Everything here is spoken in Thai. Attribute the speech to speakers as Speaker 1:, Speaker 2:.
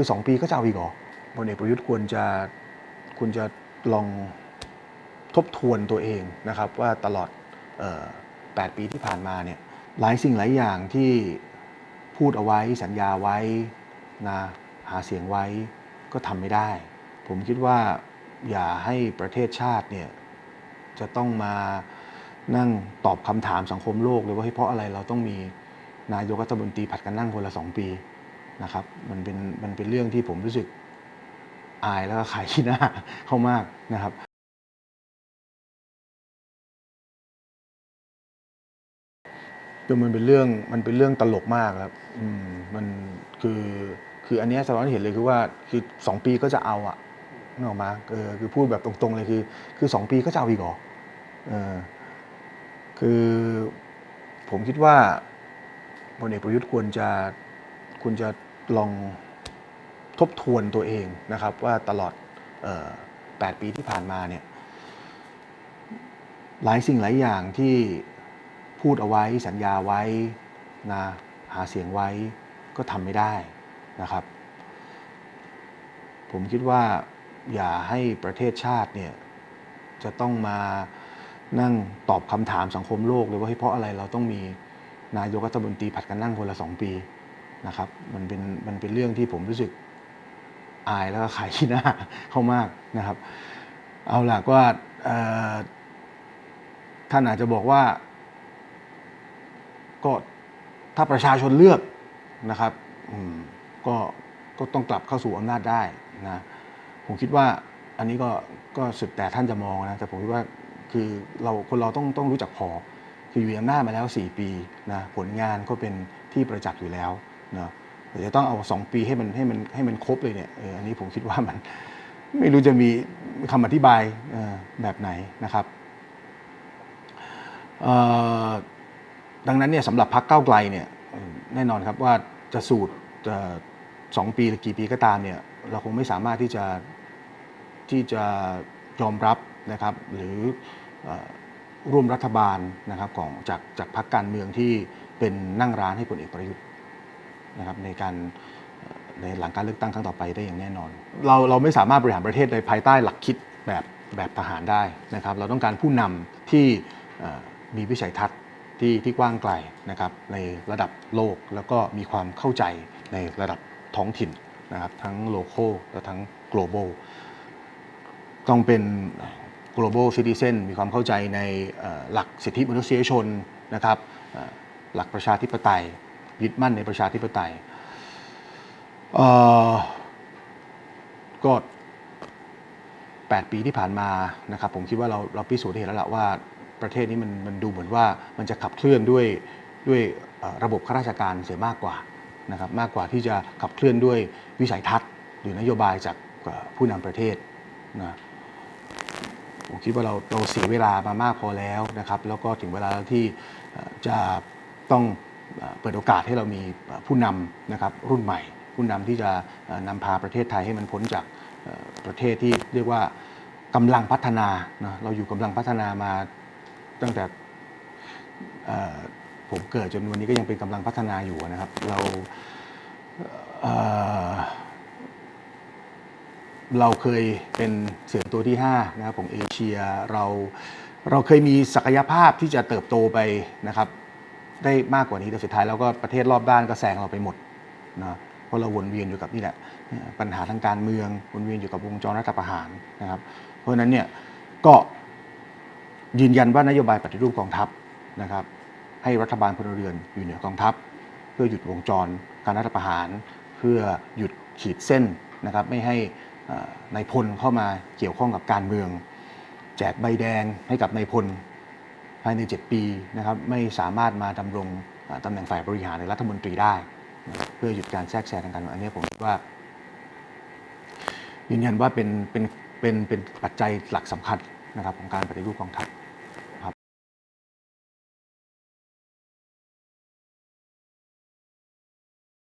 Speaker 1: คือ 2 ปีก็จะเอาอีกหรอพลเอกประยุทธ์ควรจะควรจะลองทบทวนตัวเองนะครับว่าตลอดเอ่อ8ปีที่ผ่านมาเนี่ยหลายสิ่งหลายอย่างที่พูดเอาไว้สัญญาไว้นะหาเสียงไว้ก็ทำไม่ได้ ผมคิดว่าอย่าให้ประเทศชาติเนี่ยจะต้องมานั่งตอบคำถามสังคมโลกเลยว่าเฮ้ยเพราะอะไรเราต้องมีนายกรัฐมนตรีผัดกันนั่งคนละสองปี นะครับมันเป็นมันเป็นเรื่องที่ผมรู้สึกอายแล้วก็ขายขี้หน้าเข้ามากนะครับคือมันเป็นเรื่องมันเป็นเรื่องตลกมากครับ อืมมันคือคืออันนี้สะท้อนเห็นเลยคือว่าคือสองปีก็จะเอาอะนึกออกมาเออคือพูดแบบตรงๆเลยคือ คือสองปีก็จะเอาอีกหรอเออคือผมคิดว่าพลเอกประยุทธ์ควรจะควรจะ ลองทบทวนตัวเองนะครับ ว่าตลอดเอ่อแปดปีที่ผ่านมาเนี่ยหลายสิ่งหลายอย่างที่พูดเอาไว้สัญญาไว้นะหาเสียงไว้ก็ทำไม่ได้นะครับ ผมคิดว่าอย่าให้ประเทศชาติเนี่ยจะต้องมานั่งตอบคำถามสังคมโลกเลยว่าเฮ้ยเพราะอะไรเราต้องมีนายกรัฐมนตรีผัดกันนั่งคนละสองปี นะครับมันเป็นมันเป็นเรื่องที่ผมรู้สึกอายแล้วก็ขายขี้หน้าเข้ามากนะครับ เอาล่ะก็ท่านอาจจะบอกว่า ก็ถ้าประชาชนเลือกนะครับก็ก็ต้องกลับเข้าสู่อำนาจได้นะผมคิดว่าอันนี้ก็ก็สุดแต่ท่านจะมองนะแต่ผมคิดว่าคือเราคนเราต้องต้องรู้จักพอ คืออยู่อำนาจมาแล้ว 4 ปีนะผลงานก็เป็นที่ประจักษ์อยู่แล้ว นะแต่จะต้องเอา 2 ปีให้มันให้มันให้มันครบเลยเนี่ยเอออันนี้ผมคิดว่ามันไม่รู้จะมีคำอธิบายแบบไหนนะครับดังนั้นเนี่ยสำหรับพักเก้าไกลเนี่ยแน่นอนครับว่าจะสูตรจะสองปีหรือกี่ปีก็ตามเนี่ยเราคงไม่สามารถที่จะที่จะยอมรับนะครับ หรืออร่วมรัฐบาลนะครับของจากจากพักการเมืองที่เป็นนั่งร้านให้พลเอกประยุทธ์ นะครับในการในหลังการเลือกตั้งครั้งต่อไปได้อย่างแน่นอน เราเราไม่สามารถบริหารประเทศในภายใต้หลักคิดแบบแบบทหารได้นะครับ เราต้องการผู้นำที่มีวิสัยทัศน์ที่ที่กว้างไกลนะครับในระดับโลกแล้วก็มีความเข้าใจในระดับท้องถิ่นนะครับทั้งโลโก้และทั้ง global ต้องเป็น global citizen มีความเข้าใจในหลักสิทธิมนุษยชนนะครับหลักประชาธิปไตย ยึดมั่นในประชาธิปไตยก็8 ปีที่ผ่านมานะครับผมคิดว่าเราเราพิสูจน์ได้เห็นแล้วละว่าประเทศนี้มันมันดูเหมือนว่ามันจะขับเคลื่อนด้วยด้วยระบบข้าราชการเสียมากกว่านะครับมากกว่าที่จะขับเคลื่อนด้วยวิสัยทัศน์หรือนโยบายจากผู้นำประเทศนะผมคิดว่าเราเราเสียเวลามามากพอแล้วนะครับ แล้วก็ถึงเวลาที่จะต้อง เปิดโอกาสให้เรามีผู้นำนะครับรุ่นใหม่ ผู้นำที่จะนำพาประเทศไทยให้มันพ้นจากประเทศที่เรียกว่ากำลังพัฒนานะเราอยู่กำลังพัฒนามาตั้งแต่ผมเกิดจนวันนี้ก็ยังเป็นกำลังพัฒนาอยู่นะครับ เราเอ่อเราเคยเป็นเสือตัวที่5นะครับของเอเชียเราเราเคยมีศักยภาพที่จะเติบโตไปนะครับ ได้มากกว่านี้แต่สุดท้ายเราก็ประเทศรอบด้านก็แซงเราไปหมดนะเพราะเราวนเวียนอยู่กับนี่แหละปัญหาทางการเมืองวนเวียนอยู่กับวงจรรัฐประหารนะครับ เพราะฉะนั้นเนี่ยก็ยืนยันว่านโยบายปฏิรูปกองทัพนะครับ ให้รัฐบาลพลเรือนอยู่เหนือกองทัพ เพื่อหยุดวงจรการรัฐประหาร เพื่อหยุดขีดเส้นนะครับ ไม่ให้นายพลเข้ามาเกี่ยวข้องกับการเมือง แจกใบแดงให้กับนายพล ภายใน 7 ปีนะครับไม่สามารถมาดำรงตำแหน่งฝ่ายบริหารในรัฐมนตรีได้ เพื่อหยุดการแทรกแซงทางการเมืองอันนี้ผมคิดว่า ยืนยันว่าเป็นเป็นเป็นเป็นปัจจัยหลักสำคัญนะครับของการปฏิรูปกองทัพ